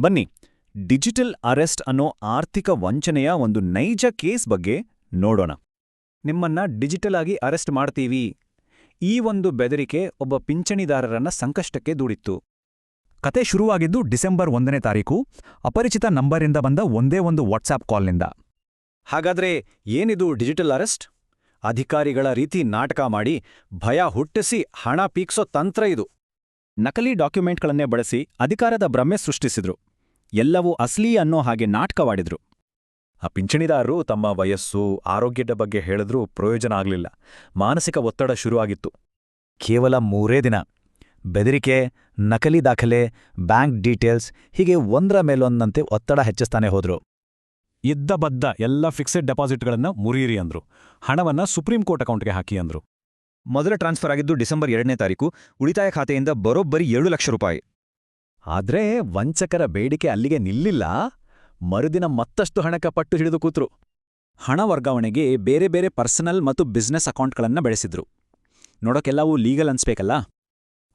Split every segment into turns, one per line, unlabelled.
ಬನ್ನಿ, digital arrest ಅನ್ನೋ ಆರ್ಥಿಕ ವಂಚನೆಯ ಒಂದು ನೈಜ ಕೇಸ್ ಬಗ್ಗೆ ನೋಡೋಣ. ನಿಮ್ಮನ್ನ ಡಿಜಿಟಲ್ ಆಗಿ ಅರೆಸ್ಟ್ ಮಾಡ್ತೀವಿ. ಈ ಒಂದು ಬೆದರಿಕೆ ಒಬ್ಬ ಪಿಂಚಣಿದಾರರನ್ನ ಸಂಕಷ್ಟಕ್ಕೆ ದೂಡಿತ್ತು.
ಕತೆ ಶುರುವಾಗಿದ್ದು ಡಿಸೆಂಬರ್ ಒಂದನೇ ತಾರೀಕು. ಅಪರಿಚಿತ ನಂಬರಿಂದ ಬಂದ ಒಂದೇ ಒಂದು ವಾಟ್ಸಾಪ್ ಕಾಲ್ನಿಂದ.
ಹಾಗಾದ್ರೆ ಏನಿದು ಡಿಜಿಟಲ್ ಅರೆಸ್ಟ್? ಅಧಿಕಾರಿಗಳ ರೀತಿ ನಾಟಕ ಮಾಡಿ ಭಯ ಹುಟ್ಟಿಸಿ ಹಣ ಪೀಕ್ಸೋ ತಂತ್ರ ಇದು. ನಕಲಿ ಡಾಕ್ಯುಮೆಂಟ್ಗಳನ್ನೇ ಬಳಸಿ ಅಧಿಕಾರದ ಭ್ರಮೆ ಸೃಷ್ಟಿಸಿದ್ರು. ಎಲ್ಲವೂ ಅಸ್ಲಿ ಅನ್ನೋ ಹಾಗೆ ನಾಟಕವಾಡಿದ್ರು.
ಆ ಪಿಂಚಣಿದಾರರು ತಮ್ಮ ವಯಸ್ಸು, ಆರೋಗ್ಯದ ಬಗ್ಗೆ ಹೇಳಿದ್ರೂ ಪ್ರಯೋಜನ ಆಗಲಿಲ್ಲ. ಮಾನಸಿಕ ಒತ್ತಡ ಶುರುವಾಗಿತ್ತು. ಕೇವಲ ಮೂರೇ ದಿನ. ಬೆದರಿಕೆ, ನಕಲಿ ದಾಖಲೆ, ಬ್ಯಾಂಕ್ ಡೀಟೇಲ್ಸ್, ಹೀಗೆ ಒಂದರ ಮೇಲೊಂದಂತೆ ಒತ್ತಡ ಹೆಚ್ಚಿಸ್ತಾನೆ ಹೋದ್ರು. ಇದ್ದ ಬದ್ದ ಎಲ್ಲ ಫಿಕ್ಸೆಡ್ ಡೆಪಾಸಿಟ್ಗಳನ್ನ ಮುರಿಯಿರಿ ಅಂದ್ರು. ಹಣವನ್ನ ಸುಪ್ರೀಂ ಕೋರ್ಟ್ ಅಕೌಂಟ್ಗೆ ಹಾಕಿ ಅಂದ್ರು.
ಮೊದಲ ಟ್ರಾನ್ಸ್ಫರ್ ಆಗಿದ್ದು ಡಿಸೆಂಬರ್ ಎರಡನೇ ತಾರೀಕು. ಉಳಿತಾಯ ಖಾತೆಯಿಂದ ಬರೋಬ್ಬರಿ ಏಳು ಲಕ್ಷ ರೂಪಾಯಿ.
ಆದ್ರೆ ವಂಚಕರ ಬೇಡಿಕೆ ಅಲ್ಲಿಗೆ ನಿಲ್ಲಿಲ್ಲ. ಮರುದಿನ ಮತ್ತಷ್ಟು ಹಣಕ ಪಟ್ಟು ಹಿಡಿದು ಕೂತ್ರು. ಹಣ ವರ್ಗಾವಣೆಗೆ ಬೇರೆ ಬೇರೆ ಪರ್ಸನಲ್ ಮತ್ತು ಬಿಸ್ನೆಸ್ ಅಕೌಂಟ್ಗಳನ್ನ ಬೆಳೆಸಿದ್ರು. ನೋಡೋಕೆಲ್ಲವೂ ಲೀಗಲ್ ಅನ್ಸ್ಬೇಕಲ್ಲ?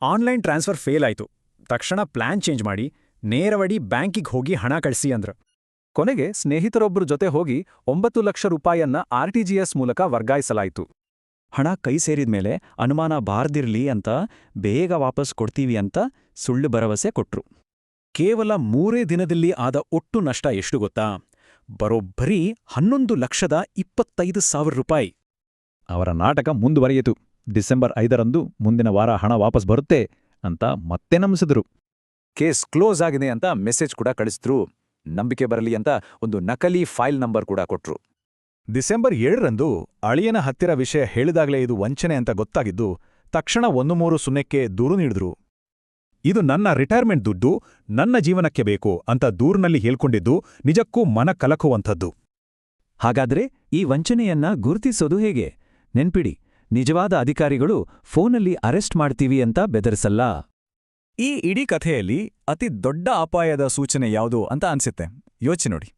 ಆನ್ಲೈನ್ ಟ್ರಾನ್ಸ್ಫರ್ ಫೇಲ್ ಆಯ್ತು. ತಕ್ಷಣ ಪ್ಲಾನ್ ಚೇಂಜ್ ಮಾಡಿ ನೇರವಡಿ ಬ್ಯಾಂಕಿಗೆ ಹೋಗಿ ಹಣ ಕಳಿಸಿ ಅಂದ್ರ. ಕೊನೆಗೆ ಸ್ನೇಹಿತರೊಬ್ಬರ ಜೊತೆ ಹೋಗಿ ಒಂಬತ್ತು ಲಕ್ಷ ರೂಪಾಯನ್ನ ಆರ್ಟಿಜಿಎಸ್ ಮೂಲಕ ವರ್ಗಾಯಿಸಲಾಯಿತು. ಹಣ ಕೈ ಸೇರಿದ್ಮೇಲೆ ಅನುಮಾನ ಬಾರ್ದಿರ್ಲಿ ಅಂತ ಬೇಗ ವಾಪಸ್ ಕೊಡ್ತೀವಿ ಅಂತ ಸುಳ್ಳು ಭರವಸೆ ಕೊಟ್ರು. ಕೇವಲ ಮೂರೇ ದಿನದಲ್ಲಿ ಆದ ಒಟ್ಟು ನಷ್ಟ ಎಷ್ಟು ಗೊತ್ತಾ? ಬರೋಬ್ಬರಿ ಹನ್ನೊಂದು ಲಕ್ಷದ ಇಪ್ಪತ್ತೈದು ಸಾವಿರ ರೂಪಾಯಿ.
ಅವರ ನಾಟಕ ಮುಂದುವರಿಯಿತು. ಡಿಸೆಂಬರ್ ಐದರಂದು ಮುಂದಿನ ವಾರ ಹಣ ವಾಪಸ್ ಬರುತ್ತೆ ಅಂತ ಮತ್ತೆ ನಂಬಿಸಿದ್ರು.
ಕೇಸ್ ಕ್ಲೋಸ್ ಆಗಿದೆ ಅಂತ ಮೆಸೇಜ್ ಕೂಡ ಕಳಿಸಿದ್ರು. ನಂಬಿಕೆ ಬರಲಿ ಅಂತ ಒಂದು ನಕಲಿ ಫೈಲ್ ನಂಬರ್ ಕೂಡ ಕೊಟ್ರು.
ಡಿಸೆಂಬರ್ ಏಳರಂದು ಅಳಿಯನ ಹತ್ತಿರ ವಿಷಯ ಹೇಳಿದಾಗಲೇ ಇದು ವಂಚನೆ ಅಂತ ಗೊತ್ತಾಗಿದ್ದು, ತಕ್ಷಣ ಒಂದು ಮೂರು ಸೊನ್ನೆಕ್ಕೆ ದೂರು ನೀಡಿದ್ರು. ಇದು ನನ್ನ ರಿಟೈರ್ಮೆಂಟ್ ದುಡ್ಡು, ನನ್ನ ಜೀವನಕ್ಕೆ ಬೇಕು ಅಂತ ದೂರಿನಲ್ಲಿ ಹೇಳ್ಕೊಂಡಿದ್ದು ನಿಜಕ್ಕೂ ಮನ ಕಲಕುವಂಥದ್ದು.
ಹಾಗಾದ್ರೆ ಈ ವಂಚನೆಯನ್ನ ಗುರುತಿಸೋದು ಹೇಗೆ? ನೆನ್ಪಿಡಿ, ನಿಜವಾದ ಅಧಿಕಾರಿಗಳು ಫೋನಲ್ಲಿ ಅರೆಸ್ಟ್ ಮಾಡ್ತೀವಿ ಅಂತ ಬೆದರಿಸಲ್ಲ.
ಈ ಇಡೀ ಕಥೆಯಲ್ಲಿ ಅತಿ ದೊಡ್ಡ ಅಪಾಯದ ಸೂಚನೆ ಯಾವುದು ಅಂತ ಅನ್ಸುತ್ತೆ. ಯೋಚನೆ ನೋಡಿ.